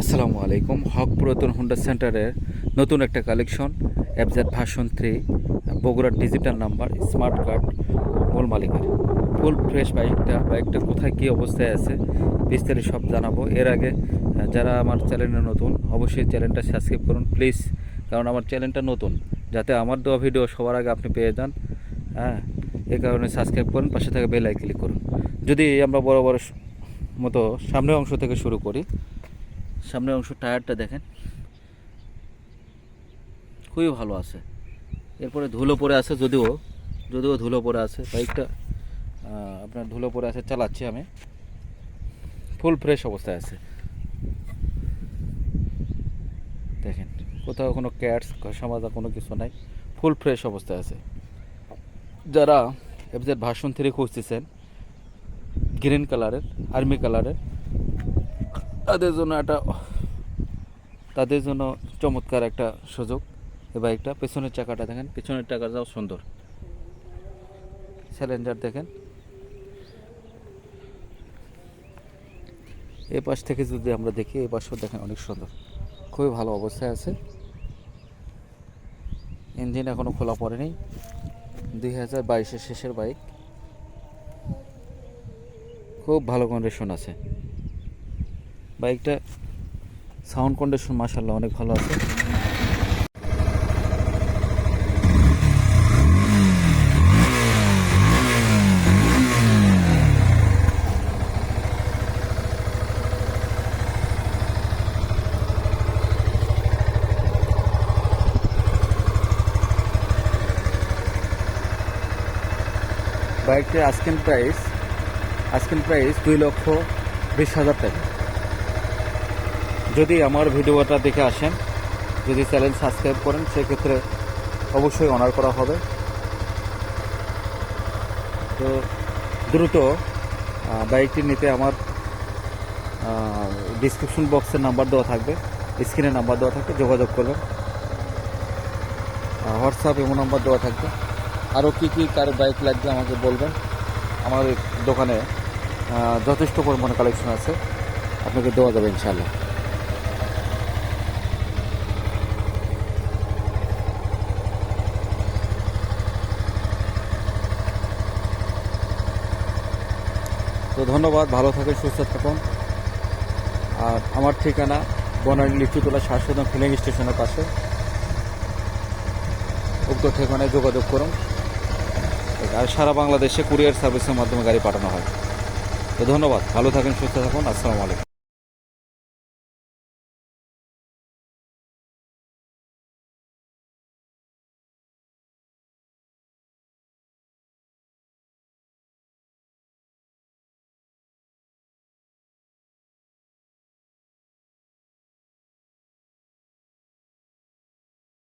আসসালামু আলাইকুম। হক পুরাতন হোন্ডা সেন্টারের নতুন একটা কালেকশন এফজেড ভার্সন থ্রি বগুড়ার ডিজিটাল নাম্বার স্মার্ট কার্ড মূল মালিকের। ফুল ফ্রেশ বাইকটা বাইকটা কোথায় কী অবস্থায় আছে, বিস্তারিত সব জানাব। এর আগে, যারা আমার চ্যানেলে নতুন, অবশ্যই চ্যানেলটা সাবস্ক্রাইব করুন প্লিজ কারণ আমার চ্যানেলটা নতুন, যাতে আমার দেওয়া ভিডিও সবার আগে আপনি পেয়ে যান। হ্যাঁ এই কারণে সাবস্ক্রাইব করুন, পাশে থাকা বেল আই ক্লিক করুন। যদি আমরা বড় বড় মতো সামনের অংশ থেকে শুরু করি সামনের অংশ টায়ারটা দেখেন। খুবই ভালো আছে। এরপরে ধুলো পড়ে আছে যদিও যদিও ধুলো পরে আছে, বাইকটা আপনার ধুলো পরে আছে, চালাচ্ছি আমি। ফুল ফ্রেশ অবস্থায় আছে। দেখেন, কোথাও কোনো ক্যাটস ঘষা মাজা কোনো কিছু নাই, ফুল ফ্রেশ অবস্থায় আছে। যারা এফজেড ভার্সন থ্রি খুঁজতেছেন, গ্রিন কালারের, আর্মি কালারের তাদের জন্য একটা, তাদের জন্য চমৎকার একটা সুযোগ। এ বাইকটা পেছনের চাকাটা দেখেন, পেছনের চাকাটাও সুন্দর। স্যালেঞ্জার দেখেন। এ পাশ থেকে যদি আমরা দেখি এই পাশেও দেখেন অনেক সুন্দর। খুবই ভালো অবস্থায় আছে। ইঞ্জিন এখনও খোলা পড়েনি। দুই হাজার বাইশের শেষের বাইক। খুব ভালো কন্ডিশন আছে। বাইকটা সাউন্ড কন্ডিশন মাসাল্লাহ অনেক ভালো আছে। বাইকটির আজকের প্রাইস আজকের প্রাইস দুই লক্ষ বিশ হাজার টাকা। যদি আমার ভিডিওটা দেখে আসেন, যদি চ্যানেল সাবস্ক্রাইব করেন, সেক্ষেত্রে অবশ্যই অনার করা হবে। তো দ্রুত বাইকটি নিতে আমার ডিসক্রিপশন বক্সের নাম্বার দেওয়া থাকবে। স্ক্রিনে নাম্বার দেওয়া থাকবে, যোগাযোগ করবেন। হোয়াটসঅ্যাপ এমন নাম্বার দেওয়া থাকবে। আরও কী কী কার বাইক লাগবে আমাকে বলবেন। আমার দোকানে যথেষ্ট পরিমাণে কালেকশন আছে। আপনাকে দেওয়া যাবে ইনশাল্লাহ তো ধন্যবাদ, ভালো থাকেন, সুস্থ থাকুন। আর আমার ঠিকানা বনানী লিচুতলা শাসন ফিলিং স্টেশনের পাশে। উক্ত ঠিকানায় যোগাযোগ করুন। আর সারা বাংলাদেশে কুরিয়ার সার্ভিসের মাধ্যমে গাড়ি পাঠানো হয়। তো ধন্যবাদ, ভালো থাকেন, সুস্থ থাকুন, আসসালামু আলাইকুম।